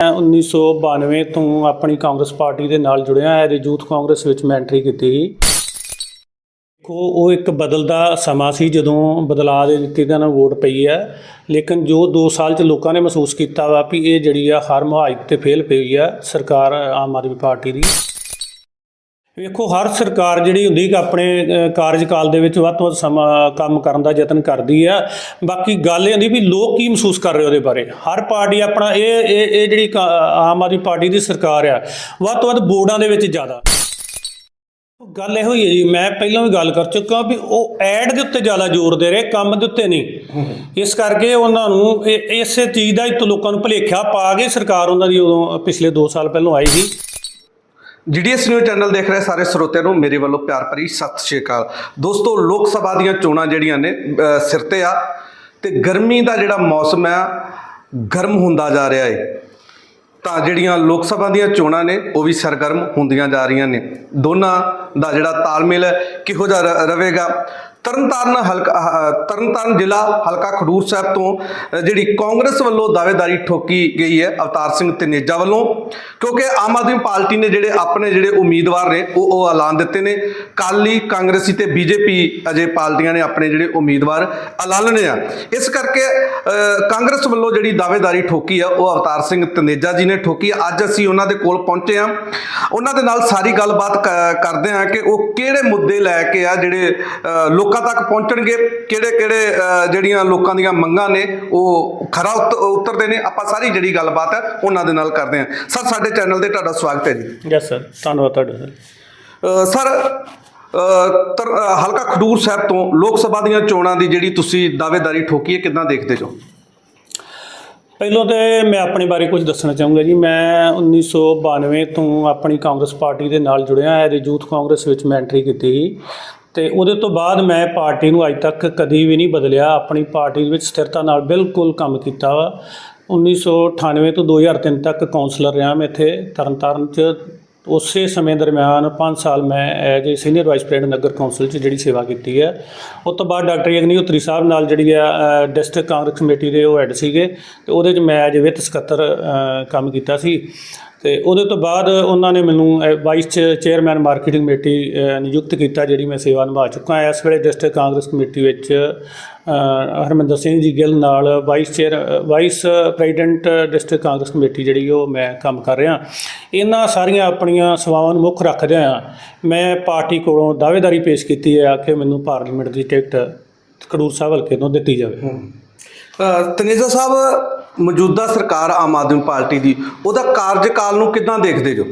ਮੈਂ 1992 ਤੋਂ ਆਪਣੀ ਕਾਂਗਰਸ ਪਾਰਟੀ ਦੇ ਨਾਲ ਜੁੜਿਆ ਹੈ। ਐਜ਼ ਯੂਥ ਕਾਂਗਰਸ ਵਿੱਚ ਮੈਂ ਐਂਟਰੀ ਕੀਤੀ ਸੀ। ਉਹ ਉਹ ਇੱਕ ਬਦਲਦਾ ਸਮਾਂ ਸੀ ਜਦੋਂ ਬਦਲਾਅ ਦੇ ਦਿੱਤੀ ਦਾ ਨਾਲ ਵੋਟ ਪਈ ਹੈ। ਲੇਕਿਨ ਜੋ 2 ਸਾਲ ਚ ਲੋਕਾਂ ਨੇ ਮਹਿਸੂਸ ਕੀਤਾ ਵਾ ਵੀ ਇਹ ਜਿਹੜੀ ਆ ਹਰ ਮੁਹਾਇਤ ਤੇ ਫੇਲ ਪਈ ਆ ਸਰਕਾਰ ਆਮ ਆਦਮੀ ਪਾਰਟੀ ਦੀ ਵੇਖੋ, ਹਰ ਸਰਕਾਰ ਜਿਹੜੀ ਹੁੰਦੀ ਕਿ ਆਪਣੇ ਕਾਰਜਕਾਲ ਦੇ ਵਿੱਚ ਵੱਧ ਤੋਂ ਵੱਧ ਸਮਾਂ ਕੰਮ ਕਰਨ ਦਾ ਯਤਨ ਕਰਦੀ ਆ। ਬਾਕੀ ਗੱਲ ਇਹ ਹੁੰਦੀ ਵੀ ਲੋਕ ਕੀ ਮਹਿਸੂਸ ਕਰ ਰਹੇ ਉਹਦੇ ਬਾਰੇ? ਹਰ ਪਾਰਟੀ ਆਪਣਾ, ਇਹ ਇਹ ਇਹ ਜਿਹੜੀ ਕਾ- ਆਮ ਆਦਮੀ ਪਾਰਟੀ ਦੀ ਸਰਕਾਰ ਆ, ਵੱਧ ਤੋਂ ਵੱਧ ਬੋਰਡਾਂ ਦੇ ਵਿੱਚ ਜ਼ਿਆਦਾ। ਗੱਲ ਇਹੋ ਹੀ ਹੈ ਜੀ, ਮੈਂ ਪਹਿਲਾਂ ਵੀ ਗੱਲ ਕਰ ਚੁੱਕਾ ਵੀ ਉਹ ਐਡ ਦੇ ਉੱਤੇ ਜ਼ਿਆਦਾ ਜ਼ੋਰ ਦੇ ਰਹੇ, ਕੰਮ ਦੇ ਉੱਤੇ ਨਹੀਂ। ਇਸ ਕਰਕੇ ਉਹਨਾਂ ਨੂੰ ਇਹ- ਇਸੇ ਚੀਜ਼ ਦਾ ਹੀ ਲੋਕਾਂ ਨੂੰ ਭੁਲੇਖਾ ਪਾ ਕੇ ਸਰਕਾਰ ਉਹਨਾਂ ਦੀ ਉਦੋਂ ਪਿਛਲੇ 2 ਸਾਲ ਪਹਿਲਾਂ ਆਈ ਸੀ। ਜੀਡੀਐਸ ਨਿਊਜ਼ ਚੈਨਲ ਦੇਖ ਰਹੇ ਸਾਰੇ ਸਰੋਤਿਆਂ ਨੂੰ ਮੇਰੇ ਵੱਲੋਂ ਪਿਆਰ ਭਰੀ ਸਤਿ ਸ਼੍ਰੀ ਅਕਾਲ। ਦੋਸਤੋ ਲੋਕ ਸਭਾ ਦੀਆਂ ਚੋਣਾਂ ਜਿਹੜੀਆਂ ਨੇ ਅਹ, ਸਿਰ ਤੇ ਆ ਤੇ ਗਰਮੀ ਦਾ ਜਿਹੜਾ ਮੌਸਮ ਆ ਗਰਮ ਹੁੰਦਾ ਜਾ ਰਿਹਾ ਹੈ ਤਾਂ ਜਿਹੜੀਆਂ ਲੋਕ ਸਭਾ ਦੀਆਂ ਚੋਣਾਂ ਨੇ ਉਹ ਵੀ ਸਰਗਰਮ ਹੁੰਦੀਆਂ ਜਾ ਰਹੀਆਂ ਨੇ। ਦੋਨਾਂ ਦਾ ਜਿਹੜਾ ਤਾਲਮੇਲ ਹੈ, ਕਿਹੋ ਜਿਹਾ ਰ- ਰਹੇਗਾ ਤਰਨਤਾਰਨ ਹਲਕਾ ਤਰਨਤਾਰਨ ਜ਼ਿਲ੍ਹਾ ਹਲਕਾ ਖਡੂਰ ਸਾਹਿਬ ਤੋਂ ਜਿਹੜੀ ਕਾਂਗਰਸ ਵੱਲੋਂ ਦਾਅਵੇਦਾਰੀ ਠੋਕੀ ਗਈ ਹੈ ਅਵਤਾਰ ਸਿੰਘ ਤਨੇਜਾ ਵੱਲੋਂ, ਕਿਉਂਕਿ ਆਮ ਆਦਮੀ ਪਾਰਟੀ ਨੇ ਜਿਹੜੇ ਆਪਣੇ ਜਿਹੜੇ ਉਮੀਦਵਾਰ ਨੇ, ਉਹ ਉਹ ਐਲਾਨ ਦਿੱਤੇ ਨੇ। ਕਾਲੀ ਕਾਂਗਰਸੀ ਤੇ ਬੀਜੇਪੀ ਅਜੇ ਪਾਰਟੀਆਂ ਨੇ ਆਪਣੇ ਜਿਹੜੇ ਉਮੀਦਵਾਰ ਐਲਾਨਣੇ ਆ। ਇਸ ਕਰਕੇ ਕਾਂਗਰਸ ਵੱਲੋਂ ਜਿਹੜੀ ਦਾਅਵੇਦਾਰੀ ਠੋਕੀ ਆ, ਉਹ ਅਵਤਾਰ ਸਿੰਘ ਤਨੇਜਾ ਜੀ ਨੇ ਠੋਕੀ ਅੱਜ ਅਸੀਂ ਉਹਨਾਂ ਦੇ ਕੋਲ ਪਹੁੰਚੇ ਆ। ਉਹਨਾਂ ਦੇ ਨਾਲ ਸਾਰੀ ਗੱਲਬਾਤ ਕ- ਕਰਦੇ ਆ ਕਿ ਉਹ ਕਿਹੜੇ ਮੁੱਦੇ ਲੈ ਕੇ ਆ ਜਿਹੜੇ ਲੋਕ ਲੋਕਾਂ ਤੱਕ ਪਹੁੰਚਣਗੇ ਕਿਹੜੇ ਕਿਹੜੇ ਜਿਹੜੀਆਂ ਲੋਕਾਂ ਦੀਆਂ ਮੰਗਾਂ ਨੇ ਉਹ ਖਰਾ ਉਤ- ਉਤਰਦੇ ਨੇ ਆਪਾਂ ਸਾਰੀ ਜਿਹੜੀ ਗੱਲਬਾਤ ਹੈ ਉਹਨਾਂ ਦੇ ਨਾਲ ਕਰਦੇ ਆ ਸਰ ਸਾਡੇ ਚੈਨਲ ਤੇ ਤੁਹਾਡਾ ਸਵਾਗਤ ਹੈ ਜੀ। ਯੈਸ ਸਰ ਧੰਨਵਾਦ ਤੁਹਾਡਾ ਸਰ ਸਰ ਹਲਕਾ ਖਡੂਰ ਸਾਹਿਬ ਤੋਂ ਲੋਕ ਸਭਾ ਦੀਆਂ ਚੋਣਾਂ ਦੀ ਜਿਹੜੀ ਤੁਸੀਂ ਦਾਅਵੇਦਾਰੀ ਠੋਕੀ ਹੈ ਕਿੱਦਾਂ ਦੇਖਦੇ ਜੋ ਪਹਿਲਾਂ ਤੇ ਮੈਂ ਆਪਣੇ ਬਾਰੇ ਕੁਝ ਦੱਸਣਾ ਚਾਹੂੰਗਾ ਜੀ। ਮੈਂ 1992 ਤੋਂ ਆਪਣੀ ਕਾਂਗਰਸ ਪਾਰਟੀ ਦੇ ਨਾਲ ਜੁੜਿਆ ਐਜ਼ ਯੂਥ ਕਾਂਗਰਸ ਵਿੱਚ ਮੈਂ ਐਂਟਰੀ ਕੀਤੀ ਸੀ। ਤੇ ਉਹਦੇ ਤੋਂ ਬਾਅਦ ਮੈਂ ਪਾਰਟੀ ਨੂੰ ਅੱਜ ਤੱਕ ਕਦੀ ਵੀ ਨਹੀਂ ਬਦਲਿਆ। ਆਪਣੀ ਪਾਰਟੀ ਵਿੱਚ ਸਥਿਰਤਾ ਨਾਲ ਬਿਲਕੁਲ ਕੰਮ ਕੀਤਾ ਵਾ। 1998 ਤੋਂ 2003 ਤੱਕ ਕਾਉਂਸਲਰ ਰਿਹਾ ਮੈਂ ਇੱਥੇ ਤਰਨਤਾਰਨ 'ਚ। ਉਸੇ ਸਮੇਂ ਦਰਮਿਆਨ 5 ਸਾਲ ਮੈਂ as a senior vice president Nagar council 'ਚ ਜਿਹੜੀ ਸੇਵਾ ਕੀਤੀ ਹੈ ਉਸ ਤੋਂ ਬਾਅਦ ਡਾਕਟਰ ਯਗਨੀਹੋਤਰੀ ਸਾਹਿਬ ਨਾਲ ਜਿਹੜੀ ਆ ਡਿਸਟ੍ਰਿਕਟ ਕਾਂਗਰਸ ਕਮੇਟੀ ਦੇ ਉਹ ਹੈਡ ਸੀਗੇ ਤੇ ਉਹਦੇ 'ਚ ਮੈਂ ਐਜ਼ ਵਿੱਤ ਸਕੱਤਰ ਕੰਮ ਕੀਤਾ ਸੀ ਤੇ ਉਹਦੇ ਤੋਂ ਬਾਅਦ ਉਹਨਾਂ ਨੇ ਮੈਨੂੰ ਵਾਈਸ ਚ- ਚੇਅਰਮੈਨ ਮਾਰਕੀਟਿੰਗ ਕਮੇਟੀ ਨਿਯੁਕਤ ਕੀਤਾ ਜਿਹੜੀ ਮੈਂ ਸੇਵਾ ਨਿਭਾ ਚੁੱਕਾ ਇਸ ਵੇਲੇ ਡਿਸਟ੍ਰਿਕਟ ਕਾਂਗਰਸ ਕਮੇਟੀ ਵਿੱਚ ਹਰਮਿੰਦਰ ਸਿੰਘ ਜੀ ਗਿੱਲ ਨਾਲ vice chair vice president district Congress committee ਜਿਹੜੀ ਉਹ ਮੈਂ ਕੰਮ ਕਰ ਰਿਹਾ। ਇਹਨਾਂ ਸਾਰੀਆਂ ਆਪਣੀਆਂ ਸੇਵਾਵਾਂ ਨੂੰ ਮੁੱਖ ਰੱਖਦਿਆਂ ਮੈਂ ਪਾਰਟੀ ਕੋਲੋਂ ਦਾਅਵੇਦਾਰੀ ਪੇਸ਼ ਕੀਤੀ ਹੈ ਕਿ ਮੈਨੂੰ ਪਾਰਲੀਮੈਂਟ ਦੀ ਟਿਕਟ ਖਡੂਰ ਸਾਹਿਬ ਹਲਕੇ ਤੋਂ ਦਿੱਤੀ ਜਾਵੇ। ਤਨੇਜਾ ਸਾਹਿਬ ਮੌਜੂਦਾ ਸਰਕਾਰ ਆਮ ਆਦਮੀ ਪਾਰਟੀ ਦੀ ਉਹਦਾ ਕਾਰਜਕਾਲ ਨੂੰ ਕਿੱਦਾਂ ਦੇਖਦੇ ਜੋ?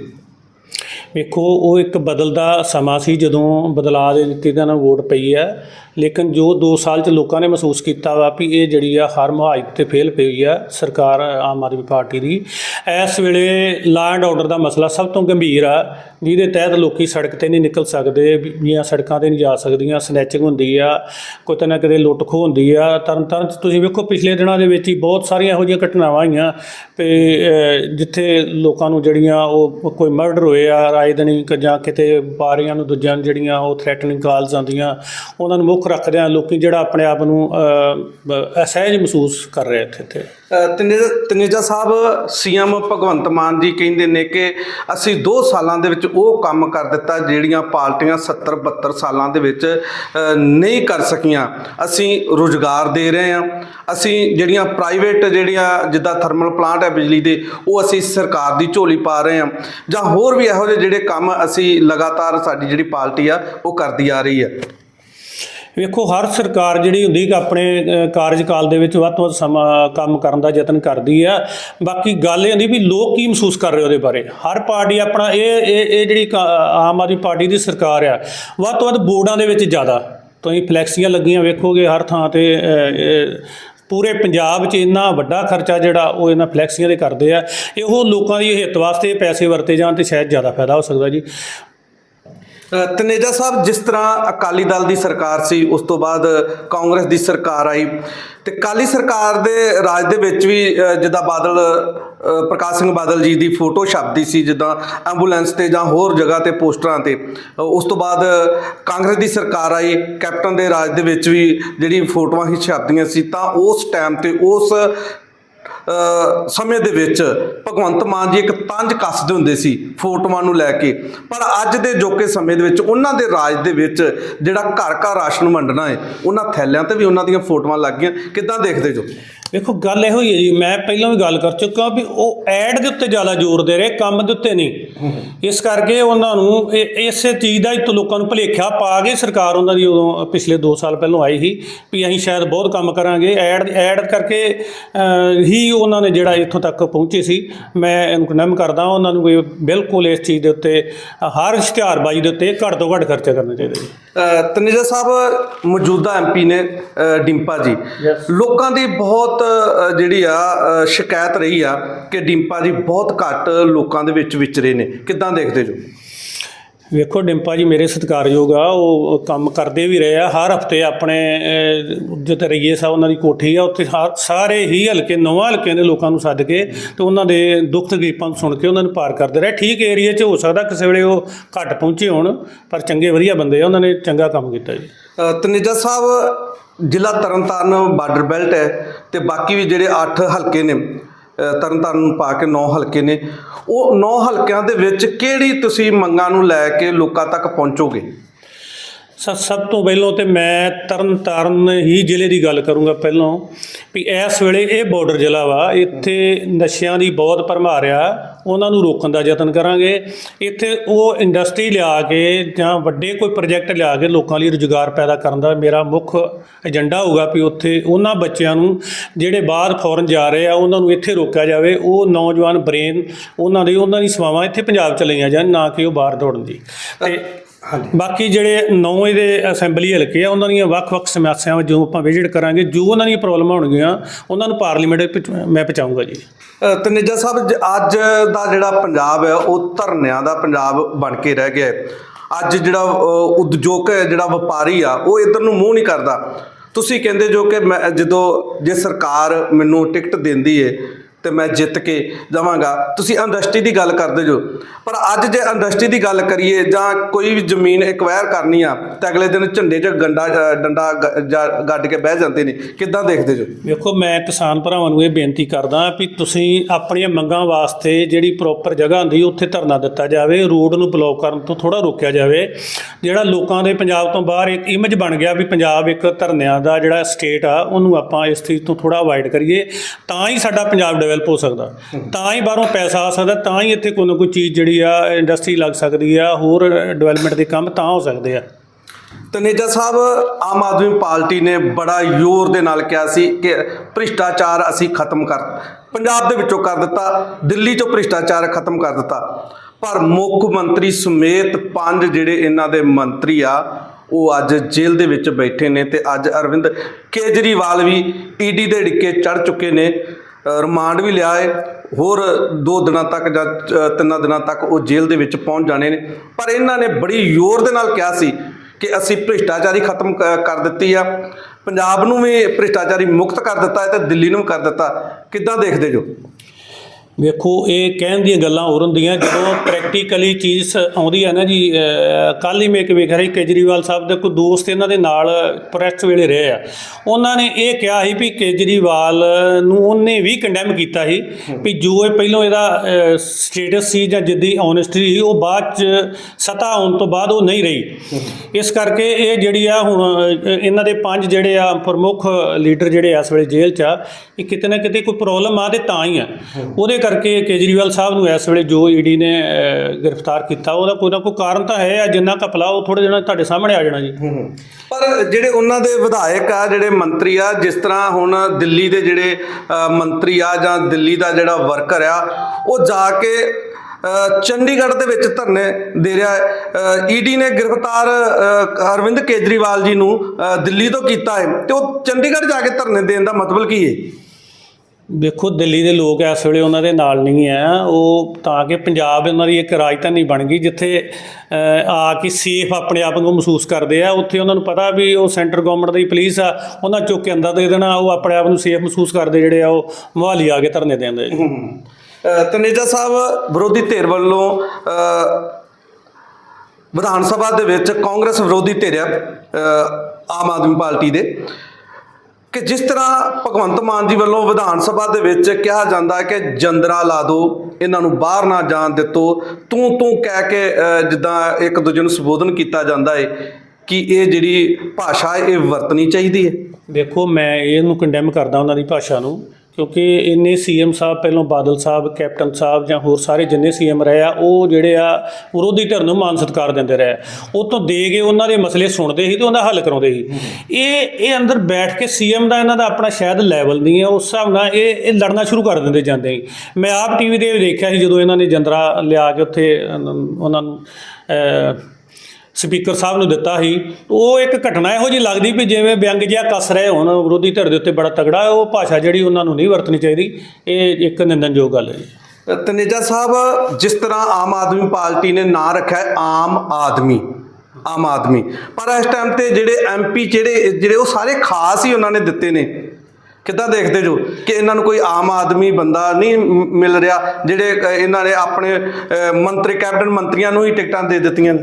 ਵੇਖੋ ਉਹ ਇੱਕ ਬਦਲਦਾ ਸਮਾਂ ਸੀ ਜਦੋਂ ਬਦਲਾਅ ਦੇ ਦਿੱਤੀ ਦਾ ਨਾਲ ਵੋਟ ਪਈ ਹੈ। ਲੇਕਿਨ ਜੋ 2 ਸਾਲ ਚ ਲੋਕਾਂ ਨੇ ਮਹਿਸੂਸ ਕੀਤਾ ਵਾ ਵੀ ਇਹ ਜਿਹੜੀ ਆ ਹਰ ਮੁਹਾਇਤ ਤੇ ਫੇਲ ਪਈ ਆ ਸਰਕਾਰ, ਆਮ ਆਦਮੀ ਪਾਰਟੀ ਦੀ, ਇਸ ਵੇਲੇ ਲਾ ਐਂਡ ਆਰਡਰ ਦਾ ਮਸਲਾ ਸਭ ਤੋਂ ਗੰਭੀਰ ਆ। ਜਿਹਦੇ ਤਹਿਤ ਲੋਕੀ ਸੜਕ ਤੇ ਨਹੀਂ ਨਿਕਲ ਸਕਦੇ ਜਾਂ ਸੜਕਾਂ ਤੇ ਨਹੀਂ ਜਾ ਸਕਦੀਆਂ ਸਨੈਚਿੰਗ ਹੁੰਦੀ ਆ ਕਿਤੇ ਨਾ ਕਿਤੇ ਲੁੱਟ ਖੋਹ ਹੁੰਦੀ ਆ। ਤਰਨ ਤਾਰਨ 'ਚ ਤੁਸੀਂ ਵੇਖੋ ਪਿਛਲੇ ਦਿਨਾਂ ਦੇ ਵਿੱਚ ਹੀ ਬਹੁਤ ਸਾਰੀਆਂ ਇਹੋ ਜਿਹੀਆਂ ਘਟਨਾਵਾਂ ਆਈਆਂ ਤੇ ਜਿੱਥੇ ਲੋਕਾਂ ਨੂੰ ਜਿਹੜੀਆਂ ਉਹ ਕੋਈ ਮਰਡਰ ਹੋਏ ਆ ਰਾਏ ਜਾਂ ਕਿਤੇ ਬਾਰੀਆਂ ਨੂੰ ਦੂਜਿਆਂ ਨੂੰ ਜਿਹੜੀਆਂ ਉਹ ਥ੍ਰੈਟਨਿੰਗ ਕਾਲਸ ਆਉਂਦੀਆਂ ਉਹਨਾਂ ਨੂੰ ਮੁੱਖ ਰੱਖਦਿਆਂ ਲੋਕੀ ਜਿਹੜਾ ਆਪਣੇ ਆਪ ਨੂੰ ਅਸਹਿਜ ਮਹਿਸੂਸ ਕਰ ਰਹੇ ਇੱਥੇ ਤੇ। ਅ, ਤਨੇਜਾ ਤਨੇਜਾ ਸਾਹਿਬ ਸੀਐਮ ਭਗਵੰਤ ਮਾਨ ਜੀ ਕਹਿੰਦੇ ਨੇ ਕਿ ਅਸੀਂ 2 ਸਾਲਾਂ ਦੇ ਵਿੱਚ ਉਹ ਕੰਮ ਕਰ ਦਿੱਤਾ ਜਿਹੜੀਆਂ ਪਾਰਟੀਆਂ 70 72 ਸਾਲਾਂ ਦੇ ਵਿੱਚ ਨਹੀਂ ਕਰ ਸਕੀਆਂ। ਅਸੀਂ ਰੁਜ਼ਗਾਰ ਦੇ ਰਹੇ ਹਾਂ। ਅਸੀਂ ਜਿਹੜੀਆਂ ਪ੍ਰਾਈਵੇਟ ਜਿਹੜੀਆਂ ਜਿੱਦਾਂ ਥਰਮਲ ਪਲਾਂਟ ਹੈ ਬਿਜਲੀ ਦੇ, ਉਹ ਅਸੀਂ ਸਰਕਾਰ ਦੀ ਝੋਲੀ ਪਾ ਰਹੇ ਹਾਂ। ਜਾਂ ਹੋਰ ਵੀ ਇਹੋ ਜਿਹੇ ਜਿਹੜੇ ਕੰਮ ਅਸੀਂ ਲਗਾਤਾਰ ਸਾਡੀ ਜਿਹੜੀ ਪਾਰਟੀ ਆ, ਉਹ ਕਰਦੀ ਆ ਰਹੀ ਹੈ। ਵੇਖੋ, ਹਰ ਸਰਕਾਰ ਜਿਹੜੀ ਹੁੰਦੀ ਕਿ ਆਪਣੇ ਕਾਰਜਕਾਲ ਦੇ ਵਿੱਚ ਵੱਧ ਤੋਂ ਵੱਧ ਸਮਾਂ ਕੰਮ ਕਰਨ ਦਾ ਯਤਨ ਕਰਦੀ ਆ। ਬਾਕੀ ਗੱਲ ਇਹ ਹੁੰਦੀ ਵੀ ਲੋਕ ਕੀ ਮਹਿਸੂਸ ਕਰ ਰਹੇ ਉਹਦੇ ਬਾਰੇ? ਹਰ ਪਾਰਟੀ ਆਪਣਾ, ਇਹ ਇਹ ਇਹ ਜਿਹੜੀ ਕਾ- ਆਮ ਆਦਮੀ ਪਾਰਟੀ ਦੀ ਸਰਕਾਰ ਆ, ਵੱਧ ਤੋਂ ਵੱਧ ਬੋਰਡਾਂ ਦੇ ਵਿੱਚ ਜ਼ਿਆਦਾ। ਤੁਸੀਂ ਫਲੈਕਸੀਆਂ ਲੱਗੀਆਂ ਵੇਖੋਗੇ ਹਰ ਥਾਂ ਤੇ ਪੂਰੇ ਪੰਜਾਬ 'ਚ ਇੰਨਾ ਵੱਡਾ ਖਰਚਾ ਜਿਹੜਾ ਉਹ ਇਹਨਾਂ ਫਲੈਕਸੀਆਂ ਦੇ ਕਰਦੇ ਆ। ਇਹੋ ਲੋਕਾਂ ਦੀ ਹਿੱਤ ਵਾਸਤੇ ਪੈਸੇ ਵਰਤੇ ਜਾਣ ਤੇ ਸ਼ਾਇਦ ਜ਼ਿਆਦਾ ਫਾਇਦਾ ਹੋ ਸਕਦਾ ਜੀ। ਤਨੇਜਾ ਸਾਹਿਬ, ਜਿਸ ਤਰ੍ਹਾਂ ਅਕਾਲੀ ਦਲ ਦੀ ਸਰਕਾਰ ਸੀ, ਉਸ ਤੋਂ ਬਾਅਦ ਕਾਂਗਰਸ ਦੀ ਸਰਕਾਰ ਆਈ। ਤੇ ਕਾਲੀ ਸਰਕਾਰ ਦੇ ਰਾਜ ਦੇ ਵਿੱਚ ਵੀ ਜਿੱਦਾਂ ਬਾਦਲ ਪ੍ਰਕਾਸ਼ ਸਿੰਘ ਬਾਦਲ ਜੀ ਦੀ ਫੋਟੋ ਛਪਦੀ ਸੀ, ਜਿੱਦਾਂ ਐਂਬੂਲੈਂਸ ਤੇ ਜਾਂ ਹੋਰ ਜਗ੍ਹਾ ਤੇ ਪੋਸਟਰਾਂ ਤੇ। ਉਸ ਤੋਂ ਬਾਅਦ ਕਾਂਗਰਸ ਦੀ ਸਰਕਾਰ ਆਈ। ਕੈਪਟਨ ਦੇ ਰਾਜ ਦੇ ਵਿੱਚ ਵੀ ਜਿਹੜੀ ਫੋਟੋਆਂ ਹੀ ਛਾਪਦੀਆਂ ਸੀ, ਤਾਂ ਉਸ ਟਾਈਮ ਤੇ ਉਸ ਸਮੇਂ ਦੇ ਵਿੱਚ ਭਗਵੰਤ ਮਾਨ ਜੀ ਇੱਕ ਤੰਜ ਕੱਸਦੇ ਹੁੰਦੇ ਸੀ ਫੋਟੋਆਂ ਨੂੰ ਲੈ ਕੇ। ਪਰ ਅੱਜ ਦੇ ਜੋਕੇ ਸਮੇਂ ਦੇ ਵਿੱਚ ਉਹਨਾਂ ਦੇ ਰਾਜ ਦੇ ਵਿੱਚ ਜਿਹੜਾ ਘਰ ਘਰ ਰਾਸ਼ਨ ਵੰਡਣਾ ਹੈ ਉਹਨਾਂ ਥੈਲਿਆਂ ਤੇ ਵੀ ਉਹਨਾਂ ਦੀਆਂ ਫੋਟੋਆਂ ਲੱਗ ਗਈਆਂ। ਕਿੱਦਾਂ ਦੇਖਦੇ ਜੋ? ਵੇਖੋ ਗੱਲ ਇਹੋ ਹੀ ਹੈ ਜੀ ਮੈਂ ਪਹਿਲਾਂ ਵੀ ਗੱਲ ਕਰ ਚੁੱਕਾ ਵੀ ਉਹ ਐਡ ਦੇ ਉੱਤੇ ਜ਼ਿਆਦਾ ਜ਼ੋਰ ਦੇ ਰਹੇ ਕੰਮ ਦੇ ਉੱਤੇ ਨਹੀਂ। ਇਸ ਕਰਕੇ ਉਹਨਾਂ ਨੂੰ ਇਹ- ਇਸੇ ਚੀਜ਼ ਦਾ ਹੀ ਤਾਂ ਲੋਕਾਂ ਨੂੰ ਭੁਲੇਖਾ ਪਾ ਕੇ ਸਰਕਾਰ ਉਹਨਾਂ ਦੀ ਉਦੋਂ ਪਿਛਲੇ 2 ਸਾਲ ਪਹਿਲਾਂ ਆਈ ਸੀ ਵੀ ਅਸੀਂ ਸ਼ਾਇਦ ਬਹੁਤ ਕੰਮ ਕਰਾਂਗੇ। ਐਡ ਐਡ ਕਰਕੇ ਹੀ ਉਹਨਾਂ ਨੇ ਜਿਹੜਾ ਇੱਥੋਂ ਤੱਕ ਪਹੁੰਚੇ ਸੀ। ਮੈਂ ਇਨਕਨਮ ਕਰਦਾ ਉਹਨਾਂ ਨੂੰ ਵੀ ਬਿਲਕੁਲ ਇਸ ਚੀਜ਼ ਦੇ ਉੱਤੇ ਹਰ ਇਸ਼ਤਿਹਾਰਬਾਜ਼ੀ ਦੇ ਉੱਤੇ ਘੱਟ ਤੋਂ ਘੱਟ ਖਰਚਾ ਕਰਨਾ ਚਾਹੀਦਾ ਜੀ। ਤਨੇਜਾ ਸਾਹਿਬ ਮੌਜੂਦਾ ਐਮਪੀ ਨੇ ਡਿੰਪਾ ਜੀ। ਲੋਕਾਂ ਦੀ ਬਹੁਤ ਅ, ਜਿਹੜੀ ਆ ਸ਼ਿਕਾਇਤ ਰਹੀ ਆ ਕਿ ਡਿੰਪਾ ਜੀ ਬਹੁਤ ਘੱਟ ਲੋਕਾਂ ਦੇ ਵਿੱਚ ਵਿਚਰੇ ਨੇ। ਕਿੱਦਾਂ ਦੇਖਦੇ ਜੋ? ਵੇਖੋ ਡਿੰਪਾ ਜੀ ਮੇਰੇ ਸਤਿਕਾਰਯੋਗ ਆ ਉਹ ਕੰਮ ਕਰਦੇ ਵੀ ਰਹੇ ਆ। ਹਰ ਹਫ਼ਤੇ ਆਪਣੇ ਜਿੱਥੇ ਰਈਏ ਸਾਹਿਬ ਉਹਨਾਂ ਦੀ ਕੋਠੀ ਆ ਉੱਥੇ ਸਾਰੇ ਹੀ ਹਲਕੇ ਨਵਾਂ ਹਲਕੇ ਦੇ ਲੋਕਾਂ ਨੂੰ ਸੱਦ ਕੇ ਤੇ ਉਹਨਾਂ ਦੇ ਦੁੱਖ ਤਕਲੀਫਾਂ ਨੂੰ ਸੁਣ ਕੇ ਉਹਨਾਂ ਨੂੰ ਪਾਰ ਕਰਦੇ ਰਹੇ। ਠੀਕ ਏਰੀਆ 'ਚ ਹੋ ਸਕਦਾ ਕਿਸੇ ਵੇਲੇ ਉਹ ਘੱਟ ਪਹੁੰਚੇ ਹੋਣ ਪਰ ਚੰਗੇ ਵਧੀਆ ਬੰਦੇ ਆ ਉਹਨਾਂ ਨੇ ਚੰਗਾ ਕੰਮ ਕੀਤਾ ਜੀ। ਤਨੇਜਾ ਸਾਹਿਬ ਜ਼ਿਲ੍ਹਾ ਤਰਨਤਾਰਨ ਬਾਰਡਰ ਬੈਲਟ ਹੈ ਤੇ ਬਾਕੀ ਵੀ ਜਿਹੜੇ 8 ਹਲਕੇ ਨੇ ਅ, ਤਰਨਤਾਰਨ ਨੂੰ ਪਾ ਕੇ 9 ਹਲਕੇ ਨੇ ਉਹ 9 ਹਲਕਿਆਂ ਦੇ ਵਿੱਚ ਕਿਹੜੀ ਤੁਸੀਂ ਮੰਗਾਂ ਨੂੰ ਲੈ ਕੇ ਲੋਕਾਂ ਤੱਕ ਪਹੁੰਚੋਗੇ? ਸ ਸਭ ਤੋਂ ਪਹਿਲਾਂ ਤੇ ਮੈਂ ਤਰਨ ਤਾਰਨ ਹੀ ਜ਼ਿਲ੍ਹੇ ਦੀ ਗੱਲ ਕਰੂੰਗਾ ਪਹਿਲਾਂ ਵੀ ਇਸ ਵੇਲੇ ਇਹ ਬਾਰਡਰ ਜ਼ਿਲ੍ਹਾ ਵਾ, ਇੱਥੇ ਨਸ਼ਿਆਂ ਦੀ ਬਹੁਤ ਭਰਮਾਰ ਆ, ਉਹਨਾਂ ਨੂੰ ਰੋਕਣ ਦਾ ਯਤਨ ਕਰਾਂਗੇ। ਇੱਥੇ ਉਹ ਇੰਡਸਟਰੀ ਲਿਆ ਕੇ ਜਾਂ ਵੱਡੇ ਕੋਈ ਪ੍ਰੋਜੈਕਟ ਲਿਆ ਕੇ ਲੋਕਾਂ ਲਈ ਰੁਜ਼ਗਾਰ ਪੈਦਾ ਕਰਨ ਦਾ ਮੇਰਾ ਮੁੱਖ ਏਜੰਡਾ ਹੋਊਗਾ ਵੀ ਉੱਥੇ ਉਹਨਾਂ ਬੱਚਿਆਂ ਨੂੰ ਜਿਹੜੇ ਬਾਹਰ ਫੌਰਨ ਜਾ ਰਹੇ ਆ, ਉਹਨਾਂ ਨੂੰ ਇੱਥੇ ਰੋਕਿਆ ਜਾਵੇ। ਉਹ ਨੌਜਵਾਨ ਬ੍ਰੇਨ ਉਹਨਾਂ ਦੇ, ਉਹਨਾਂ ਦੀ ਸੇਵਾਵਾਂ ਇੱਥੇ ਪੰਜਾਬ ਚ ਲਈਆਂ ਜਾਣ, ਨਾ ਕਿ ਉਹ ਬਾਹਰ ਦੌੜਨ ਦੀ। ਤੇ ਬਾਕੀ ਜਿਹੜੇ ਨੌ ਇਹਦੇ ਅਸੈਂਬਲੀ ਹਲਕੇ ਆ ਉਹਨਾਂ ਦੀਆਂ ਵੱਖ-ਵੱਖ ਸਮੱਸਿਆਵਾਂ ਜੋ ਆਪਾਂ ਵਿਜ਼ਿਟ ਕਰਾਂਗੇ ਜੋ ਉਹਨਾਂ ਦੀਆਂ ਪ੍ਰੋਬਲਮਾਂ ਹੋਣਗੀਆਂ ਉਹਨਾਂ ਨੂੰ ਪਾਰਲੀਮੈਂਟ ਵਿੱਚ ਮੈਂ ਪਹੁੰਚਾਊਂਗਾ ਜੀ। ਤਨੇਜਾ ਸਾਹਿਬ ਅੱਜ ਦਾ ਜਿਹੜਾ ਪੰਜਾਬ ਹੈ ਉਹ ਧਰਨਿਆਂ ਦਾ ਪੰਜਾਬ ਬਣ ਕੇ ਰਹਿ ਗਿਆ ਅੱਜ ਜਿਹੜਾ ਉਦਯੋਗ ਹੈ ਜਿਹੜਾ ਵਪਾਰੀ ਆ ਉਹ ਇਧਰ ਨੂੰ ਮੂੰਹ ਨਹੀਂ ਕਰਦਾ। ਤੁਸੀਂ ਕਹਿੰਦੇ ਜੋ ਕਿ ਜਦੋਂ ਜੇ ਸਰਕਾਰ ਮੈਨੂੰ ਟਿਕਟ ਦਿੰਦੀ ਏ ਤੇ ਮੈਂ ਜਿੱਤ ਕੇ ਜਾਵਾਂਗਾ। ਤੁਸੀਂ ਇੰਡਸਟਰੀ ਦੀ ਗੱਲ ਕਰਦੇ ਜੋ। ਪਰ ਅੱਜ ਜੇ ਇੰਡਸਟਰੀ ਦੀ ਗੱਲ ਕਰੀਏ ਜਾਂ ਕੋਈ ਵੀ ਜ਼ਮੀਨ ਐਕਵਾਇਰ ਕਰਨੀ ਆ, ਤਾਂ ਅਗਲੇ ਦਿਨ ਝੰਡੇ 'ਚ ਗੰਡਾ ਡੰਡਾ ਗੱਡ ਕੇ ਬਹਿ ਜਾਂਦੇ ਨੇ। ਕਿੱਦਾਂ ਦੇਖਦੇ ਜੋ? ਵੇਖੋ, ਮੈਂ ਕਿਸਾਨ ਭਰਾਵਾਂ ਨੂੰ ਇਹ ਬੇਨਤੀ ਕਰਦਾ ਵੀ ਤੁਸੀਂ ਆਪਣੀਆਂ ਮੰਗਾਂ ਵਾਸਤੇ ਜਿਹੜੀ ਪ੍ਰੋਪਰ ਜਗ੍ਹਾ ਹੁੰਦੀ, ਉੱਥੇ ਧਰਨਾ ਦਿੱਤਾ ਜਾਵੇ। ਰੋਡ ਨੂੰ ਬਲੌਕ ਕਰਨ ਤੋਂ ਥੋੜਾ ਰੋਕਿਆ ਜਾਵੇ। ਜਿਹੜਾ ਲੋਕਾਂ ਦੇ ਪੰਜਾਬ ਤੋਂ ਬਾਹਰ ਇੱਕ ਇਮੇਜ ਬਣ ਗਿਆ ਵੀ ਪੰਜਾਬ ਇੱਕ ਧਰਨਿਆਂ ਦਾ ਜਿਹੜਾ ਸਟੇਟ ਆ, ਉਹਨੂੰ ਆਪਾਂ ਇਸ ਚੀਜ਼ ਤੋਂ ਥੋੜਾ ਅਵਾਇਡ ਕਰੀਏ। ਤਾਂ ਹੀ ਸਾਡਾ ਪੰਜਾਬ ਡਿਵੈਲਪ ਹੋ ਸਕਦਾ। ਤਾਂ ਹੀ ਬਾਹਰੋਂ ਪੈਸਾ ਆ ਸਕਦਾ, ਤਾਂ ਹੀ ਇੱਥੇ ਕੋਈ ਨਾ ਕੋਈ ਚੀਜ਼ ਜਿਹੜੀ ਆ ਇੰਡਸਟਰੀ ਲੱਗ ਸਕਦੀ ਆ, ਹੋਰ ਡਿਵੈਲਪਮੈਂਟ ਦੇ ਕੰਮ ਤਾਂ ਹੋ ਸਕਦੇ ਆ। ਤਨੇਜਾ ਸਾਹਿਬ, ਆਮ ਆਦਮੀ ਪਾਰਟੀ ਨੇ ਬੜਾ ਜ਼ੋਰ ਦੇ ਨਾਲ ਕਿਹਾ ਸੀ ਕਿ ਭ੍ਰਿਸ਼ਟਾਚਾਰ ਅਸੀਂ ਖਤਮ ਕਰ, ਪੰਜਾਬ ਦੇ ਵਿੱਚੋਂ ਕਰ ਦਿੱਤਾ, ਦਿੱਲੀ ਚੋਂ ਭ੍ਰਿਸ਼ਟਾਚਾਰ ਖਤਮ ਕਰ ਦਿੱਤਾ। ਪਰ ਮੁੱਖ ਮੰਤਰੀ ਸਮੇਤ ਪੰਜ ਜਿਹੜੇ ਇਹਨਾਂ ਦੇ ਮੰਤਰੀ ਆ, ਉਹ ਅੱਜ ਜੇਲ੍ਹ ਦੇ ਵਿੱਚ ਬੈਠੇ ਨੇ ਤੇ ਅੱਜ ਅਰਵਿੰਦ ਕੇਜਰੀਵਾਲ ਵੀ ਈਡੀ ਦੇ ਡਿੱਕੇ ਚੜ ਚੁੱਕੇ ਨੇ। ਰਿਮਾਂਡ ਵੀ ਲਿਆ ਹੈ ਹੋਰ 2 ਦਿਨਾਂ ਤੱਕ ਜਾਂ ਅ, ਤਿੰਨਾਂ ਦਿਨਾਂ ਤੱਕ ਉਹ ਜੇਲ੍ਹ ਦੇ ਵਿੱਚ ਪਹੁੰਚ ਜਾਣੇ ਨੇ। ਪਰ ਇਹਨਾਂ ਨੇ ਬੜੀ ਜ਼ੋਰ ਦੇ ਨਾਲ ਕਿਹਾ ਸੀ ਕਿ ਅਸੀਂ ਭ੍ਰਿਸ਼ਟਾਚਾਰੀ ਖਤਮ ਕ- ਕਰ ਦਿੱਤੀ ਆ। ਪੰਜਾਬ ਨੂੰ ਵੀ ਭ੍ਰਿਸ਼ਟਾਚਾਰੀ ਮੁਕਤ ਕਰ ਦਿੱਤਾ ਹੈ ਤੇ ਦਿੱਲੀ ਨੂੰ ਵੀ ਕਰ ਦਿੱਤਾ। ਕਿੱਦਾਂ ਦੇਖਦੇ ਜੋ? ਵੇਖੋ, ਇਹ ਕਹਿਣ ਦੀਆਂ ਗੱਲਾਂ ਹੋਰ ਹੁੰਦੀਆਂ, ਜਦੋਂ ਪ੍ਰੈਕਟੀਕਲੀ ਚੀਜ਼ ਆਉਂਦੀ ਹੈ ਨਾ ਜੀ ਕੱਲ ਹੀ ਮੈਂ ਇੱਕ ਵੇਖ ਰਿਹਾ ਸੀ ਕੇਜਰੀਵਾਲ ਸਾਹਿਬ ਦੇ ਕੋਈ ਦੋਸਤ ਇਹਨਾਂ ਦੇ ਨਾਲ ਪ੍ਰੈਸ ਵੇਲੇ ਰਹੇ ਆ। ਉਹਨਾਂ ਨੇ ਇਹ ਕਿਹਾ ਸੀ ਵੀ ਕੇਜਰੀਵਾਲ ਨੂੰ ਉਹਨੇ ਵੀ ਕੰਡੈਮ ਕੀਤਾ ਸੀ ਵੀ ਜੋ ਇਹ ਪਹਿਲਾਂ ਇਹਦਾ ਸਟੇਟਸ ਸੀ ਜਾਂ ਜਿੱਦੀ ਓਨੈਸਟੀ ਸੀ, ਉਹ ਬਾਅਦ ਚ ਸਤਾ ਆਉਣ ਤੋਂ ਬਾਅਦ ਉਹ ਨਹੀਂ ਰਹੀ। ਇਸ ਕਰਕੇ ਇਹ ਜਿਹੜੀ ਆ ਹੁਣ ਇਹਨਾਂ ਦੇ ਪੰਜ ਜਿਹੜੇ ਆ ਪ੍ਰਮੁੱਖ ਲੀਡਰ ਜਿਹੜੇ ਇਸ ਵੇਲੇ ਜੇਲ੍ਹ 'ਚ ਆ, ਇਹ ਕਿਤੇ ਨਾ ਕਿਤੇ ਕੋਈ ਪ੍ਰੋਬਲਮ ਆ ਤੇ ਤਾਂ ਹੀ ਆ। ਉਹਦੇ ਕਰਕੇ ਕੇਜਰੀਵਾਲ ਸਾਹਿਬ ਨੂੰ ਇਸ ਵੇਲੇ ਜੋ ਈਡੀ ਨੇ ਗ੍ਰਿਫਤਾਰ ਕੀਤਾ, ਉਹਦਾ ਕੋਈ ਨਾ ਕੋਈ ਕਾਰਨ ਤਾਂ ਹੈ ਜਿੰਨਾ ਕਪਲਾ ਉਹ ਥੋੜੇ ਦਿਨਾਂ ਤੁਹਾਡੇ ਸਾਹਮਣੇ ਆ ਜਾਣਾ ਜੀ। ਪਰ ਜਿਹੜੇ ਉਹਨਾਂ ਦੇ ਵਿਧਾਇਕ ਆ, ਜਿਹੜੇ ਮੰਤਰੀ ਆ, ਜਿਸ ਤਰ੍ਹਾਂ ਹੁਣ ਦਿੱਲੀ ਦੇ ਜਿਹੜੇ ਮੰਤਰੀ ਆ ਜਾਂ ਦਿੱਲੀ ਦਾ ਜਿਹੜਾ ਵਰਕਰ ਆ, ਉਹ ਜਾ ਕੇ ਚੰਡੀਗੜ੍ਹ ਦੇ ਵਿੱਚ ਧਰਨੇ ਦੇ ਰਿਹਾ ਹੈ। ਈਡੀ ਨੇ ਗ੍ਰਿਫਤਾਰ ਅਰਵਿੰਦ ਕੇਜਰੀਵਾਲ ਜੀ ਨੂੰ ਦਿੱਲੀ ਤੋਂ ਕੀਤਾ ਹੈ ਤੇ ਉਹ ਚੰਡੀਗੜ੍ਹ ਜਾ ਕੇ ਧਰਨੇ ਦੇਣ ਦਾ ਮਤਲਬ ਕੀ ਹੈ? ਦੇਖੋ ਦਿੱਲੀ ਦੇ ਲੋਕ ਇਸ ਵੇਲੇ ਉਹਨਾਂ ਦੇ ਨਾਲ ਨਹੀਂ ਆ ਉਹ ਤਾਂ ਕਿ ਪੰਜਾਬ ਉਹਨਾਂ ਦੀ ਇੱਕ ਰਾਜਧਾਨੀ ਬਣ ਗਈ ਜਿੱਥੇ ਆ ਕੇ ਸੇਫ ਆਪਣੇ ਆਪ ਨੂੰ ਮਹਿਸੂਸ ਕਰਦੇ ਆ। ਉੱਥੇ ਉਹਨਾਂ ਨੂੰ ਪਤਾ ਵੀ ਉਹ ਸੈਂਟਰ ਗਵਰਨਮੈਂਟ ਦੀ ਪੁਲਿਸ ਆ ਉਹਨਾਂ ਚੁੱਕ ਕੇ ਅੰਦਰ ਦੇ ਦੇਣਾ ਉਹ ਆਪਣੇ ਆਪ ਨੂੰ ਸੇਫ ਮਹਿਸੂਸ ਕਰਦੇ ਜਿਹੜੇ ਆ ਉਹ ਮੋਹਾਲੀ ਆ ਕੇ ਧਰਨੇ ਦੇਂਦੇ ਅ, ਤਨੇਜਾ ਸਾਹਿਬ ਵਿਰੋਧੀ ਧਿਰ ਵੱਲੋਂ ਵਿਧਾਨ ਸਭਾ ਦੇ ਵਿੱਚ ਕਾਂਗਰਸ ਵਿਰੋਧੀ ਧਿਰ ਆਮ ਆਦਮੀ ਪਾਰਟੀ ਦੇ। ਕਿ ਜਿਸ ਤਰ੍ਹਾਂ ਭਗਵੰਤ ਮਾਨ ਜੀ ਵੱਲੋਂ ਵਿਧਾਨ ਸਭਾ ਦੇ ਵਿੱਚ ਕਿਹਾ ਜਾਂਦਾ ਹੈ ਕਿ ਜੰਦਰਾ ਲਾ ਦਿਓ ਇਹਨਾਂ ਨੂੰ ਬਾਹਰ ਨਾ ਜਾਣ ਦਿੱਤੋ, ਤੂੰ ਤੂੰ ਕਹਿ ਕੇ ਜਿੱਦਾਂ ਇੱਕ ਦੂਜੇ ਨੂੰ ਸੰਬੋਧਨ ਕੀਤਾ ਜਾਂਦਾ ਹੈ ਕਿ ਇਹ ਜਿਹੜੀ ਭਾਸ਼ਾ ਇਹ ਵਰਤਣੀ ਚਾਹੀਦੀ ਹੈ ਦੇਖੋ, ਮੈਂ ਇਹਨੂੰ ਕੰਡੈਮ ਕਰਦਾ ਉਹਨਾਂ ਦੀ ਭਾਸ਼ਾ ਨੂੰ। ਕਿਉਂਕਿ ਇੰਨੇ ਸੀਐਮ ਸਾਹਿਬ, ਪਹਿਲਾਂ ਬਾਦਲ ਸਾਹਿਬ, ਕੈਪਟਨ ਸਾਹਿਬ ਜਾਂ ਹੋਰ ਸਾਰੇ ਜਿੰਨੇ ਸੀਐਮ ਰਹੇ ਆ, ਉਹ ਜਿਹੜੇ ਆ ਵਿਰੋਧੀ ਧਿਰ ਨੂੰ ਮਾਨ ਸਤਿਕਾਰ ਦਿੰਦੇ ਰਹੇ ਉਹ ਤੋਂ ਦੇ ਕੇ ਉਹਨਾਂ ਦੇ ਮਸਲੇ ਸੁਣਦੇ ਸੀ ਤੇ ਉਹਦਾ ਹੱਲ ਕਰਾਉਂਦੇ ਸੀ। ਇਹ ਇਹ ਅੰਦਰ ਬੈਠ ਕੇ ਸੀਐਮ ਦਾ ਇਹਨਾਂ ਦਾ ਆਪਣਾ ਸ਼ਾਇਦ ਲੈਵਲ ਨਹੀਂ ਹੈ ਉਸ ਹਿਸਾਬ ਨਾਲ ਇਹ ਇਹ ਲੜਨਾ ਸ਼ੁਰੂ ਕਰ ਦਿੰਦੇ ਜਾਂਦੇ ਸੀ। ਮੈਂ ਆਪ ਟੀਵੀ ਤੇ ਦੇਖਿਆ ਸੀ ਜਦੋਂ ਇਹਨਾਂ ਨੇ ਜੰਦਰਾ ਲਿਆ ਕੇ ਉੱਥੇ ਉਹਨਾਂ ਨੂੰ ਸਪੀਕਰ ਸਾਹਿਬ ਨੂੰ ਦਿੱਤਾ ਸੀ। ਉਹ ਇੱਕ ਘਟਨਾ ਇਹੋ ਜੀ ਲੱਗਦੀ ਵੀ ਜਿਵੇਂ ਵਿਅੰਗ ਜਿਹਾ ਕੱਸ ਰਹੇ ਹੋਣ, ਵਿਰੋਧੀ ਧਿਰ ਦੇ ਉੱਤੇ ਬੜਾ ਤਗੜਾ ਉਹ ਭਾਸ਼ਾ ਜਿਹੜੀ ਉਹਨਾਂ ਨੂੰ ਨਹੀਂ ਵਰਤਣੀ ਚਾਹੀਦੀ। ਇਹ ਇੱਕ ਨਿੰਦਨਯੋਗ ਗੱਲ ਹੈ। ਤਨੇਜਾ ਸਾਹਿਬ, ਜਿਸ ਤਰ੍ਹਾਂ ਆਮ ਆਦਮੀ ਪਾਰਟੀ ਨੇ ਨਾਂ ਰੱਖਿਆ ਆਮ ਆਦਮੀ ਆਮ ਆਦਮੀ। ਪਰ ਇਸ ਟਾਈਮ ਤੇ ਜਿਹੜੇ ਐਮਪੀ ਜਿਹੜੇ ਜਿਹੜੇ ਉਹ ਸਾਰੇ ਖਾਸ ਹੀ ਉਹਨਾਂ ਨੇ ਦਿੱਤੇ ਨੇ। ਕਿੱਦਾਂ ਦੇਖਦੇ ਜੋ ਕਿ ਇਹਨਾਂ ਨੂੰ ਕੋਈ ਆਮ ਆਦਮੀ ਬੰਦਾ ਨਹੀਂ ਮ- ਮਿਲ ਰਿਹਾ, ਜਿਹੜੇ ਇਹਨਾਂ ਨੇ ਆਪਣੇ ਮੰਤਰੀ, ਕੈਬਨਿਟ ਮੰਤਰੀਆਂ ਨੂੰ ਹੀ ਟਿਕਟਾਂ ਦੇ ਦਿੱਤੀਆਂ ਨੇ?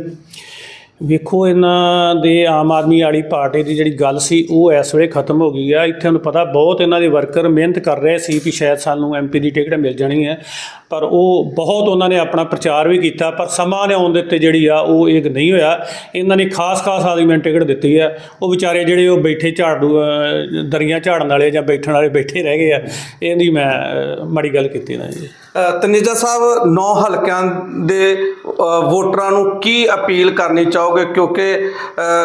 ਵੇਖੋ ਇਹਨਾਂ ਦੇ ਆਮ ਆਦਮੀ ਵਾਲੀ ਪਾਰਟੀ ਦੀ ਜਿਹੜੀ ਗੱਲ ਸੀ, ਉਹ ਇਸ ਵੇਲੇ ਖਤਮ ਹੋ ਗਈ ਆ। ਇੱਥੇ ਨੂੰ ਪਤਾ ਬਹੁਤ ਇਹਨਾਂ ਦੇ ਵਰਕਰ ਮਿਹਨਤ ਕਰ ਰਹੇ ਸੀ ਕਿ ਸ਼ਾਇਦ ਸਾਨੂੰ ਐਮਪੀ ਦੀ ਟਿਕਟ ਮਿਲ ਜਾਣੀ ਹੈ। ਪਰ ਉਹ ਬਹੁਤ ਉਹਨਾਂ ਨੇ ਆਪਣਾ ਪ੍ਰਚਾਰ ਵੀ ਕੀਤਾ ਪਰ ਸਮਾਂ ਲਿਆਉਣ ਦੇ ਉੱਤੇ ਜਿਹੜੀ ਆ ਉਹ ਇਹ ਨਹੀਂ ਹੋਇਆ। ਇਹਨਾਂ ਨੇ ਖਾਸ ਖਾਸ ਆਦਮੀ ਨੂੰ ਟਿਕਟ ਦਿੱਤੀ ਆ। ਉਹ ਵਿਚਾਰੇ ਜਿਹੜੇ ਉਹ ਬੈਠੇ ਝਾੜੂ ਦਰੀਆਂ ਝਾੜਨ ਵਾਲੇ ਜਾਂ ਬੈਠਣ ਵਾਲੇ ਬੈਠੇ ਰਹਿ ਗਏ ਆ। ਇਹਦੀ ਮੈਂ ਮਾੜੀ ਗੱਲ ਕੀਤੀ ਨਾ ਜੀ ਤਨੇਜਾ ਸਾਹਿਬ ਨੌ ਹਲਕਿਆਂ ਦੇ ਵੋਟਰਾਂ ਨੂੰ ਕੀ ਅਪੀਲ ਕਰਨੀ ਚਾਹੋਗੇ? ਕਿਉਂਕਿ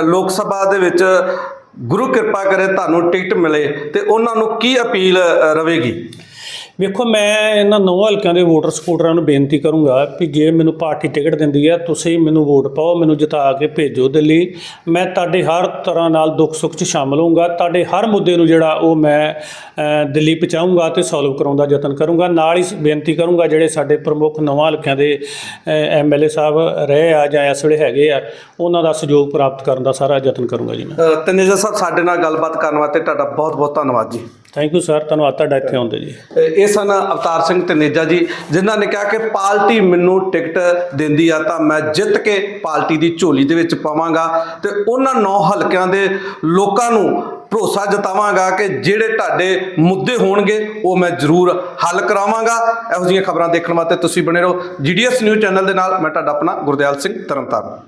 ਲੋਕ ਸਭਾ ਦੇ ਵਿੱਚ ਗੁਰੂ ਕਿਰਪਾ ਕਰੇ ਤੁਹਾਨੂੰ ਟਿਕਟ ਮਿਲੇ ਤੇ ਉਹਨਾਂ ਨੂੰ ਕੀ ਅਪੀਲ ਅ, ਰਵੇਗੀ ਵੇਖੋ, ਮੈਂ ਇਹਨਾਂ ਨੌ ਹਲਕਿਆਂ ਦੇ ਵੋਟਰ ਸਪੋਰਟਰਾਂ ਨੂੰ ਬੇਨਤੀ ਕਰੂੰਗਾ ਕਿ ਜੇ ਮੈਨੂੰ ਪਾਰਟੀ ਟਿਕਟ ਦਿੰਦੀ ਹੈ, ਤੁਸੀਂ ਮੈਨੂੰ ਵੋਟ ਪਾਓ, ਮੈਨੂੰ ਜਿਤਾ ਕੇ ਭੇਜੋ ਦਿੱਲੀ। ਮੈਂ ਤੁਹਾਡੇ ਹਰ ਤਰ੍ਹਾਂ ਨਾਲ ਦੁੱਖ ਸੁੱਖ 'ਚ ਸ਼ਾਮਲ ਹੋਊਂਗਾ। ਤੁਹਾਡੇ ਹਰ ਮੁੱਦੇ ਨੂੰ ਜਿਹੜਾ ਉਹ ਮੈਂ ਦਿੱਲੀ ਪਹੁੰਚਾਊਂਗਾ ਤੇ ਸੋਲਵ ਕਰਾਉਣ ਦਾ ਯਤਨ ਕਰੂੰਗਾ। ਨਾਲ ਹੀ ਬੇਨਤੀ ਕਰੂੰਗਾ, ਜਿਹੜੇ ਸਾਡੇ ਪ੍ਰਮੁੱਖ ਨੌ ਹਲਕਿਆਂ ਦੇ ਐਮਐਲਏ ਸਾਹਿਬ ਰਹੇ ਆ ਜਾਂ ਇਸ ਵੇਲੇ ਹੈਗੇ ਆ, ਉਹਨਾਂ ਦਾ ਸਹਿਯੋਗ ਪ੍ਰਾਪਤ ਕਰਨ ਦਾ ਸਾਰਾ ਯਤਨ ਕਰੂੰਗਾ ਜੀ ਮੈਂ। ਤਨੇਜਾ ਸਾਹਿਬ, ਸਾਡੇ ਨਾਲ ਗੱਲਬਾਤ ਕਰਨ ਵਾਸਤੇ ਤੁਹਾਡਾ ਬਹੁਤ ਬਹੁਤ ਧੰਨਵਾਦ ਜੀ। ਥੈਂਕ ਯੂ ਸਰ ਧੰਨਵਾਦ ਤੁਹਾਡਾ ਇੱਥੇ ਆਉਂਦੇ ਜੀ। ਇਹ ਸਨ ਅਵਤਾਰ ਸਿੰਘ ਤਨੇਜਾ ਜੀ, ਜਿਨ੍ਹਾਂ ਨੇ ਕਿਹਾ ਕਿ ਪਾਰਟੀ ਮੈਨੂੰ ਟਿਕਟ ਦਿੰਦੀ ਆ ਤਾਂ ਮੈਂ ਜਿੱਤ ਕੇ ਪਾਰਟੀ ਦੀ ਝੋਲੀ ਦੇ ਵਿੱਚ ਪਾਵਾਂਗਾ ਤੇ ਉਹਨਾਂ ਨੌ ਹਲਕਿਆਂ ਦੇ ਲੋਕਾਂ ਨੂੰ ਭਰੋਸਾ ਜਤਾਵਾਂਗਾ ਕਿ ਜਿਹੜੇ ਤੁਹਾਡੇ ਮੁੱਦੇ ਹੋਣਗੇ, ਉਹ ਮੈਂ ਜ਼ਰੂਰ ਹੱਲ ਕਰਾਵਾਂਗਾ। ਇਹੋ ਜਿਹੀਆਂ ਖਬਰਾਂ ਦੇਖਣ ਵਾਸਤੇ ਤੁਸੀਂ ਬਣੇ ਰਹੋ ਜੀਡੀਐਸ ਨਿਊਜ਼ ਚੈਨਲ ਦੇ ਨਾਲ। ਮੈਂ ਤੁਹਾਡਾ ਆਪਣਾ ਗੁਰਦਿਆਲ ਸਿੰਘ ਤਰਨਤਾਰਨ।